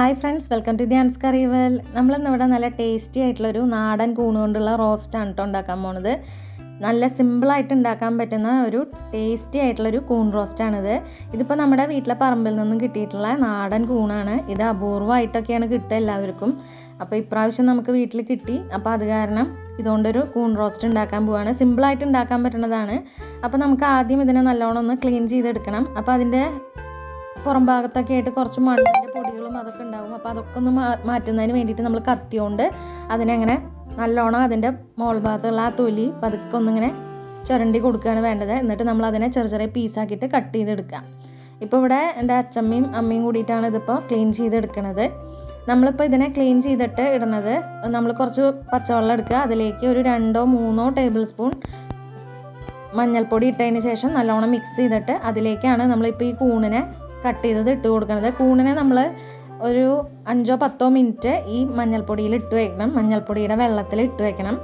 Hi friends welcome to Dhyan's കറിവൽ നമ്മളിന്നിവിടെ നല്ല tasty ആയിട്ടുള്ളൊരു നാടൻ കൂണ് കൊണ്ടുള്ള റോസ്റ്റാണ് കേട്ടോ ഉണ്ടാക്കാൻ പോണത്. നല്ല സിമ്പിളായിട്ട് ഉണ്ടാക്കാൻ പറ്റുന്ന ഒരു ടേസ്റ്റി ആയിട്ടുള്ളൊരു കൂൺ റോസ്റ്റാണിത് ഇതിപ്പോൾ നമ്മുടെ വീട്ടിലെ പറമ്പിൽ നിന്നും കിട്ടിയിട്ടുള്ള നാടൻ കൂണാണ്. ഇത് അപൂർവമായിട്ടൊക്കെയാണ് കിട്ടുക എല്ലാവർക്കും. അപ്പോൾ ഇപ്രാവശ്യം നമുക്ക് വീട്ടിൽ കിട്ടി. അപ്പോൾ അത് കാരണം ഇതുകൊണ്ടൊരു കൂൺ റോസ്റ്റ് ഉണ്ടാക്കാൻ പോവാണ്. സിമ്പിളായിട്ട് ഉണ്ടാക്കാൻ പറ്റുന്നതാണ്. അപ്പോൾ നമുക്ക് ആദ്യം ഇതിനെ നല്ലോണം ഒന്ന് ക്ലീൻ ചെയ്തെടുക്കണം. അപ്പോൾ അതിന്റെ പുറം ഭാഗത്തൊക്കെ ആയിട്ട് കുറച്ച് മണ്ണിന്റെ പൊടികളും അതൊക്കെ ഉണ്ടാകും അപ്പോൾ അതൊക്കെ ഒന്ന് മാറ്റുന്നതിന് വേണ്ടിയിട്ട് നമ്മൾ കത്തിയോണ്ട് അതിനെങ്ങനെ നല്ലോണം അതിന്റെ മോൾ ഭാഗത്തുള്ള ആ തൊലി പതുക്കെ ഒന്നിങ്ങനെ ചുരണ്ടി കൊടുക്കുകയാണ് വേണ്ടത്. എന്നിട്ട് നമ്മൾ അതിനെ ചെറിയ ചെറിയ പീസാക്കിയിട്ട് കട്ട് ചെയ്തെടുക്കാം ഇപ്പോൾ ഇവിടെ എന്റെ അച്ചമ്മയും അമ്മയും കൂടിയിട്ടാണ് ഇതിപ്പോൾ ക്ലീൻ ചെയ്തെടുക്കണത്. നമ്മളിപ്പോൾ ഇതിനെ ക്ലീൻ ചെയ്തിട്ട് ഇടുന്നത് നമ്മൾ കുറച്ച് പച്ചവെള്ളം എടുക്കുക. അതിലേക്ക് ഒരു രണ്ടോ മൂന്നോ ടേബിൾ സ്പൂൺ മഞ്ഞൾപ്പൊടി ഇട്ടതിന് ശേഷം നല്ലോണം മിക്സ് ചെയ്തിട്ട് അതിലേക്കാണ് നമ്മളിപ്പോൾ ഈ കൂണിനെ കട്ട് ചെയ്തത് ഇട്ട് കൊടുക്കുന്നത് കൂണിനെ നമ്മൾ ഒരു അഞ്ചോ പത്തോ മിനിറ്റ് ഈ മഞ്ഞൾപ്പൊടിയിൽ ഇട്ട് വെക്കണം. മഞ്ഞൾപ്പൊടിയുടെ വെള്ളത്തിൽ ഇട്ട് വെക്കണം.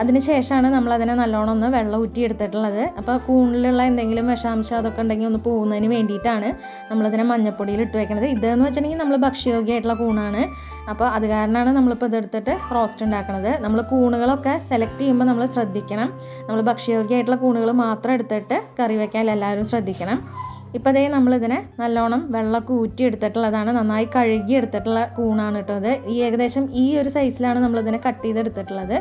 അതിന് ശേഷമാണ് നമ്മൾ അതിനെ നല്ലോണം ഒന്ന് വെള്ളം ഊറ്റി എടുത്തിട്ടുള്ളത് അപ്പോൾ കൂണിലുള്ള എന്തെങ്കിലും വിഷാംശം അതൊക്കെ ഉണ്ടെങ്കിൽ ഒന്ന് പോകുന്നതിന് വേണ്ടിയിട്ടാണ് നമ്മളതിനെ മഞ്ഞൾപ്പൊടിയിൽ ഇട്ട് വെക്കുന്നത് ഇതെന്ന് വെച്ചിട്ടുണ്ടെങ്കിൽ നമ്മൾ ഭക്ഷ്യയോഗ്യമായിട്ടുള്ള കൂണാണ്. അപ്പോൾ അത് കാരണമാണ് നമ്മളിപ്പോൾ ഇതെടുത്തിട്ട് റോസ്റ്റ് ഉണ്ടാക്കുന്നത് നമ്മൾ കൂണുകളൊക്കെ സെലക്ട് ചെയ്യുമ്പോൾ നമ്മൾ ശ്രദ്ധിക്കണം. നമ്മൾ ഭക്ഷ്യയോഗ്യമായിട്ടുള്ള കൂണുകൾ മാത്രം എടുത്തിട്ട് കറി വയ്ക്കാൻ എല്ലാവരും ശ്രദ്ധിക്കണം. ഇപ്പോൾ അതേ നമ്മളിതിനെ നല്ലോണം വെള്ളമൊക്കെ ഊറ്റി എടുത്തിട്ടുള്ളതാണ് നന്നായി കഴുകി എടുത്തിട്ടുള്ള കൂണാണ് കേട്ടോ അത് ഈ ഏകദേശം ഈ ഒരു സൈസിലാണ് നമ്മളിതിനെ കട്ട് ചെയ്തെടുത്തിട്ടുള്ളത്.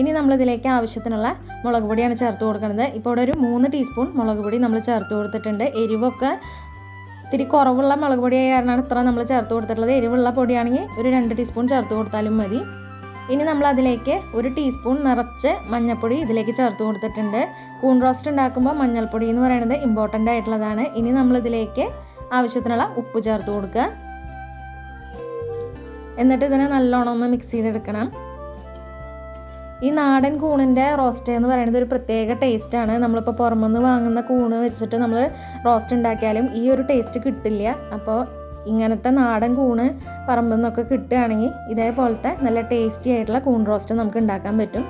ഇനി നമ്മളിതിലേക്ക് ആവശ്യത്തിനുള്ള മുളക് പൊടിയാണ് ചേർത്ത് കൊടുക്കുന്നത് ഇപ്പോൾ ഇവിടെ ഒരു മൂന്ന് ടീസ്പൂൺ മുളക് പൊടി നമ്മൾ ചേർത്ത് കൊടുത്തിട്ടുണ്ട്. എരിവൊക്കെ ഇത്തിരി കുറവുള്ള മുളക് പൊടിയായ കാരണമാണ് ഇത്ര നമ്മൾ ചേർത്ത് കൊടുത്തിട്ടുള്ളത്. എരിവുള്ള പൊടിയാണെങ്കിൽ ഒരു രണ്ട് ടീസ്പൂൺ ചേർത്ത് കൊടുത്താലും മതി. ഇനി നമ്മൾ അതിലേക്ക് ഒരു ടീസ്പൂൺ നിറച്ച് മഞ്ഞൾപ്പൊടി ഇതിലേക്ക് ചേർത്ത് കൊടുത്തിട്ടുണ്ട്. കൂൺ റോസ്റ്റ് ഉണ്ടാക്കുമ്പോൾ മഞ്ഞൾപ്പൊടി എന്ന് പറയുന്നത് ഇമ്പോർട്ടന്റ് ആയിട്ടുള്ളതാണ്. ഇനി നമ്മൾ ഇതിലേക്ക് ആവശ്യത്തിനുള്ള ഉപ്പ് ചേർത്ത് കൊടുക്കുക. എന്നിട്ട് ഇതിനെ നല്ലോണം ഒന്ന് മിക്സ് ചെയ്തെടുക്കണം. ഈ നാടൻ കൂണിന്റെ റോസ്റ്റ് എന്ന് പറയുന്നത് ഒരു പ്രത്യേക ടേസ്റ്റ് ടേസ്റ്റാണ് നമ്മളിപ്പോൾ പുറമെന്ന് വാങ്ങുന്ന കൂണ് വെച്ചിട്ട് നമ്മൾ റോസ്റ്റ് ഉണ്ടാക്കിയാലും ഈ ഒരു ടേസ്റ്റ് കിട്ടില്ല. അപ്പോൾ ഇങ്ങനത്തെ നാടൻ കൂണ് പറമ്പിൽ നിന്നൊക്കെ കിട്ടുകയാണെങ്കിൽ ഇതേപോലത്തെ നല്ല ടേസ്റ്റി ആയിട്ടുള്ള കൂൺ റോസ്റ്റ് നമുക്ക് ഉണ്ടാക്കാൻ പറ്റും.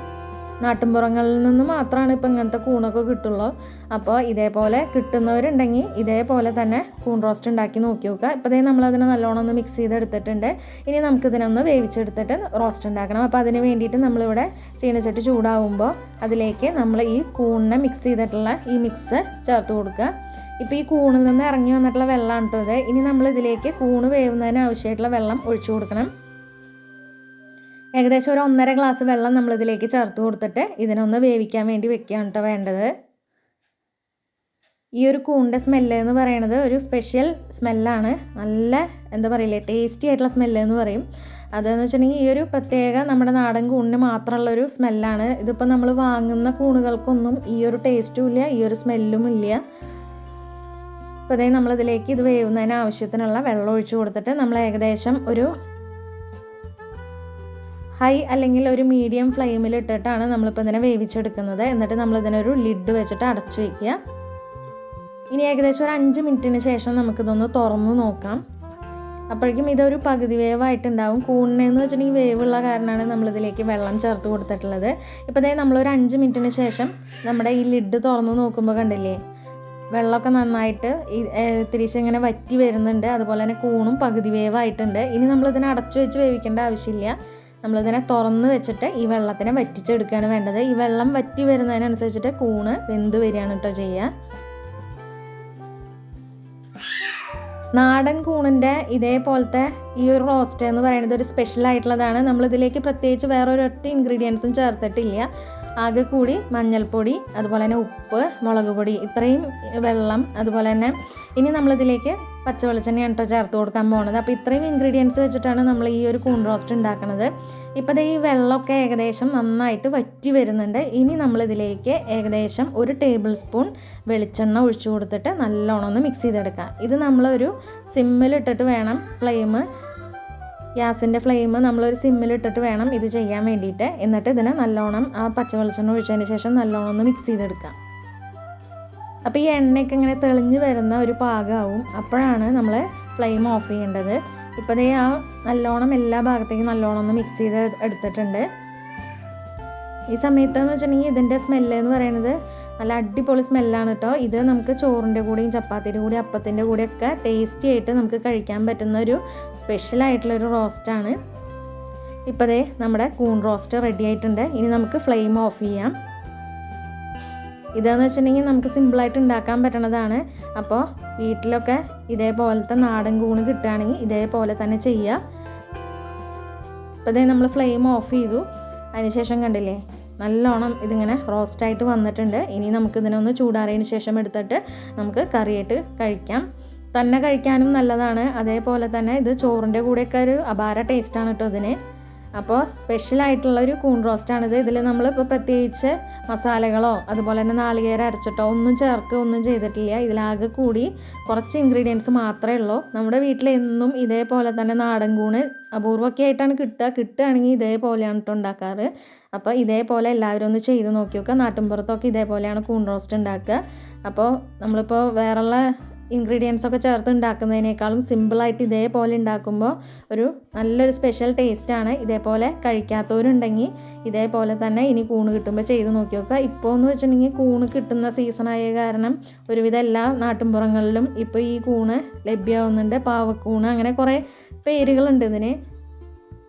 നാട്ടിൻപുറങ്ങളിൽ നിന്ന് മാത്രമാണ് ഇപ്പോൾ ഇങ്ങനത്തെ കൂണൊക്കെ കിട്ടുള്ളൂ. അപ്പോൾ ഇതേപോലെ കിട്ടുന്നവരുണ്ടെങ്കിൽ ഇതേപോലെ തന്നെ കൂൺ റോസ്റ്റ് ഉണ്ടാക്കി നോക്കി നോക്കുക. ഇപ്പോഴേ നമ്മളതിനെ നല്ലോണം ഒന്ന് മിക്സ് ചെയ്തെടുത്തിട്ടുണ്ട്. ഇനി നമുക്കിതിനൊന്ന് വേവിച്ചെടുത്തിട്ട് റോസ്റ്റ് ഉണ്ടാക്കണം. അപ്പോൾ അതിന് വേണ്ടിയിട്ട് നമ്മളിവിടെ ചീനച്ചട്ടി ചൂടാവുമ്പോൾ അതിലേക്ക് നമ്മൾ ഈ കൂണിനെ മിക്സ് ചെയ്തിട്ടുള്ള ഈ മിക്സ് ചേർത്ത് കൊടുക്കുക. ഇപ്പോൾ ഈ കൂണിൽ നിന്ന് ഇറങ്ങി വന്നിട്ടുള്ള വെള്ളമാണ് കേട്ടോ ഇത്. ഇനി നമ്മൾ ഇതിലേക്ക് കൂണ് വേവുന്നതിന് ആവശ്യമായിട്ടുള്ള വെള്ളം ഒഴിച്ചു കൊടുക്കണം. ഏകദേശം ഒരു ഒന്നര ഗ്ലാസ് വെള്ളം നമ്മൾ ഇതിലേക്ക് ചേർത്ത് കൊടുത്തിട്ട് ഇതിനൊന്ന് വേവിക്കാൻ വേണ്ടി വെക്കുകയാണ് കേട്ടോ വേണ്ടത്. ഈ ഒരു കൂണിന്റെ സ്മെല്ല് എന്ന് പറയണത് ഒരു സ്പെഷ്യൽ സ്മെല്ലാണ് നല്ല എന്താ പറയില്ലേ ടേസ്റ്റി ആയിട്ടുള്ള സ്മെല്ല് എന്ന് പറയും. അതെന്ന് വെച്ചിട്ടുണ്ടെങ്കിൽ ഈ ഒരു പ്രത്യേക നമ്മുടെ നാടൻ കൂണിന് മാത്രമുള്ളൊരു സ്മെല്ലാണ് ഇതിപ്പോൾ നമ്മൾ വാങ്ങുന്ന കൂണുകൾക്കൊന്നും ഈ ഒരു ടേസ്റ്റും ഇല്ല ഈ ഒരു സ്മെല്ലും ഇല്ല. അപ്പോൾ അതേ നമ്മളിതിലേക്ക് ഇത് വേവുന്നതിന് ആവശ്യത്തിനുള്ള വെള്ളം ഒഴിച്ചു കൊടുത്തിട്ട് നമ്മൾ ഏകദേശം ഒരു ഹൈ അല്ലെങ്കിൽ ഒരു മീഡിയം ഫ്ലെയിമിൽ ഇട്ടിട്ടാണ് നമ്മളിപ്പോൾ ഇതിനെ വേവിച്ചെടുക്കുന്നത്. എന്നിട്ട് നമ്മളിതിനൊരു ലിഡ് വെച്ചിട്ട് അടച്ചു വയ്ക്കുക ഇനി ഏകദേശം ഒരു അഞ്ച് മിനിറ്റിന് ശേഷം നമുക്കിതൊന്ന് തുറന്നു നോക്കാം. അപ്പോഴേക്കും ഇതൊരു പകുതി വേവായിട്ടുണ്ടാവും. കൂണിനെന്ന് വെച്ചിട്ടുണ്ടെങ്കിൽ വേവുള്ള കാരണമാണ് നമ്മളിതിലേക്ക് വെള്ളം ചേർത്ത് കൊടുത്തിട്ടുള്ളത്. ഇപ്പോൾ നമ്മളൊരു അഞ്ച് മിനിറ്റിന് ശേഷം നമ്മുടെ ഈ ലിഡ് തുറന്നു നോക്കുമ്പോൾ കണ്ടില്ലേ? വെള്ളമൊക്കെ നന്നായിട്ട് തിരിച്ച് ഇങ്ങനെ വറ്റി വരുന്നുണ്ട്. അതുപോലെ തന്നെ കൂണും പകുതി വേവായിട്ടുണ്ട്. ഇനി നമ്മളിതിനെ അടച്ചു വെച്ച് വേവിക്കേണ്ട ആവശ്യമില്ല. നമ്മളിതിനെ തുറന്ന് വെച്ചിട്ട് ഈ വെള്ളത്തിനെ വറ്റിച്ചെടുക്കുകയാണ് വേണ്ടത്. ഈ വെള്ളം വറ്റി വരുന്നതിനനുസരിച്ചിട്ട് കൂണ് വെന്ത് വരികയാണ് കേട്ടോ ചെയ്യുക. നാടൻ കൂണിന്റെ ഇതേപോലത്തെ ഈ ഒരു റോസ്റ്റ് എന്ന് പറയുന്നത് ഒരു സ്പെഷ്യൽ ആയിട്ടുള്ളതാണ്. നമ്മളിതിലേക്ക് പ്രത്യേകിച്ച് വേറെ ഇൻഗ്രീഡിയൻസും ചേർത്തിട്ടില്ല. ആകെ കൂടി മഞ്ഞൾപ്പൊടി അതുപോലെ തന്നെ ഉപ്പ് മുളക് പൊടി ഇത്രയും വെള്ളം അതുപോലെ തന്നെ ഇനി നമ്മളിതിലേക്ക് പച്ചവെളിച്ചെണ്ണയാണ് കേട്ടോ ചേർത്ത് കൊടുക്കാൻ പോകുന്നത് അപ്പോൾ ഇത്രയും ഇൻഗ്രീഡിയൻസ് വെച്ചിട്ടാണ് നമ്മൾ ഈ ഒരു കൂൺ റോസ്റ്റ് ഉണ്ടാക്കുന്നത് ഇപ്പോൾ ഈ വെള്ളമൊക്കെ ഏകദേശം നന്നായിട്ട് വറ്റി വരുന്നുണ്ട്. ഇനി നമ്മളിതിലേക്ക് ഏകദേശം ഒരു ടേബിൾ സ്പൂൺ വെളിച്ചെണ്ണ ഒഴിച്ചു കൊടുത്തിട്ട് നല്ലോണം ഒന്ന് മിക്സ് ചെയ്തെടുക്കാം. ഇത് നമ്മളൊരു സിമ്മിലിട്ടിട്ട് വേണം ഫ്ലെയിം ഗ്യാസിന്റെ ഫ്ലെയിം നമ്മളൊരു സിമ്മിലിട്ടിട്ട് വേണം ഇത് ചെയ്യാൻ വേണ്ടിയിട്ട്. എന്നിട്ട് ഇതിനെ നല്ലോണം ആ പച്ചവെളിച്ചെണ്ണ ഒഴിച്ചതിന് ശേഷം നല്ലോണം ഒന്ന് മിക്സ് ചെയ്തെടുക്കാം. അപ്പോൾ ഈ എണ്ണയൊക്കെ ഇങ്ങനെ തെളിഞ്ഞു വരുന്ന ഒരു പാകമാവും. അപ്പോഴാണ് നമ്മൾ ഫ്ലെയിം ഓഫ് ചെയ്യേണ്ടത്. ഇപ്പോൾ ദേ ആ നല്ലോണം എല്ലാ ഭാഗത്തേക്കും നല്ലോണം ഒന്ന് മിക്സ് ചെയ്ത് എടുത്തിട്ടുണ്ട്. ഈ സമയത്തെന്ന് വെച്ചിട്ടുണ്ടെങ്കിൽ ഇതിന്റെ സ്മെല്ല് എന്ന് പറയുന്നത് നല്ല അടിപൊളി സ്മെല്ലാണ് കേട്ടോ ഇത് നമുക്ക് ചോറിന്റെ കൂടെയും ചപ്പാത്തിന്റെ കൂടെയും അപ്പത്തിന്റെ കൂടെയൊക്കെ ടേസ്റ്റി ആയിട്ട് നമുക്ക് കഴിക്കാൻ പറ്റുന്ന ഒരു സ്പെഷ്യൽ ആയിട്ടുള്ളൊരു റോസ്റ്റാണ് ഇപ്പോൾ ദേ നമ്മുടെ കൂൺ റോസ്റ്റ് റെഡി ആയിട്ടുണ്ട്. ഇനി നമുക്ക് ഫ്ലെയിം ഓഫ് ചെയ്യാം. ഇതെന്ന് വെച്ചിട്ടുണ്ടെങ്കിൽ നമുക്ക് സിമ്പിളായിട്ട് ഉണ്ടാക്കാൻ പറ്റണതാണ്. അപ്പോൾ വീട്ടിലൊക്കെ ഇതേപോലത്തെ നാടൻ കൂണ് കിട്ടുകയാണെങ്കിൽ ഇതേപോലെ തന്നെ ചെയ്യുക അപ്പോൾ ഇതേ നമ്മൾ ഫ്ലെയിം ഓഫ് ചെയ്തു. അതിനുശേഷം കണ്ടില്ലേ? നല്ലോണം ഇതിങ്ങനെ റോസ്റ്റായിട്ട് വന്നിട്ടുണ്ട്. ഇനി നമുക്ക് ഇതിനൊന്ന് ചൂടാറിയതിന് ശേഷം എടുത്തിട്ട് നമുക്ക് കറിയായിട്ട് കഴിക്കാം. തന്നെ കഴിക്കാനും നല്ലതാണ്. അതേപോലെ തന്നെ ഇത് ചോറിന്റെ കൂടെയൊക്കെ ഒരു അപാര ടേസ്റ്റാണ് കേട്ടോ ഇതിന്. അപ്പോൾ സ്പെഷ്യലായിട്ടുള്ള ഒരു കൂൺ റോസ്റ്റാണിത് ഇതിൽ നമ്മൾ ഇപ്പോൾ പ്രത്യേകിച്ച് മസാലകളോ അതുപോലെ തന്നെ നാളികേരം അരച്ചിട്ടോ ഒന്നും ചേർക്കുക ഒന്നും ചെയ്തിട്ടില്ല. ഇതിലാകെ കൂടി കുറച്ച് ഇൻഗ്രീഡിയൻസ് മാത്രമേ ഉള്ളൂ. നമ്മുടെ വീട്ടിലെന്നും ഇതേപോലെ തന്നെ നാടൻ കൂണ് അപൂർവമൊക്കെ ആയിട്ടാണ് കിട്ടുക. കിട്ടുകയാണെങ്കിൽ ഇതേപോലെയാണ് കേട്ടോ ഉണ്ടാക്കാറ്. അപ്പോൾ ഇതേപോലെ എല്ലാവരും ഒന്ന് ചെയ്ത് നോക്കി നോക്കുക നാട്ടിൻപുറത്തൊക്കെ ഇതേപോലെയാണ് കൂൺ റോസ്റ്റ് ഉണ്ടാക്കുക. അപ്പോൾ നമ്മളിപ്പോൾ വേറെയുള്ള ഇൻഗ്രീഡിയൻസ് ഒക്കെ ചേർത്ത് ഉണ്ടാക്കുന്നതിനേക്കാളും സിമ്പിളായിട്ട് ഇതേപോലെ ഉണ്ടാക്കുമ്പോൾ ഒരു നല്ലൊരു സ്പെഷ്യൽ ടേസ്റ്റാണ് ഇതേപോലെ കഴിക്കാത്തവരുണ്ടെങ്കിൽ ഇതേപോലെ തന്നെ ഇനി കൂണ് കിട്ടുമ്പോൾ ചെയ്ത് നോക്കി നോക്കുക. ഇപ്പോൾ എന്ന് വെച്ചിട്ടുണ്ടെങ്കിൽ കൂണ് കിട്ടുന്ന സീസണായ കാരണം ഒരുവിധം എല്ലാ നാട്ടിൻപുറങ്ങളിലും ഇപ്പോൾ ഈ കൂണ് ലഭ്യമാവുന്നുണ്ട്. പാവക്കൂണ് അങ്ങനെ കുറേ പേരുകളുണ്ട് ഇതിന്.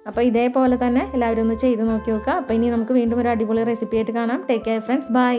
അപ്പോൾ ഇതേപോലെ തന്നെ എല്ലാവരും ഒന്ന് ചെയ്ത് നോക്കി നോക്കുക. അപ്പോൾ ഇനി നമുക്ക് വീണ്ടും ഒരു അടിപൊളി റെസിപ്പി ആയിട്ട് കാണാം. Take care friends bye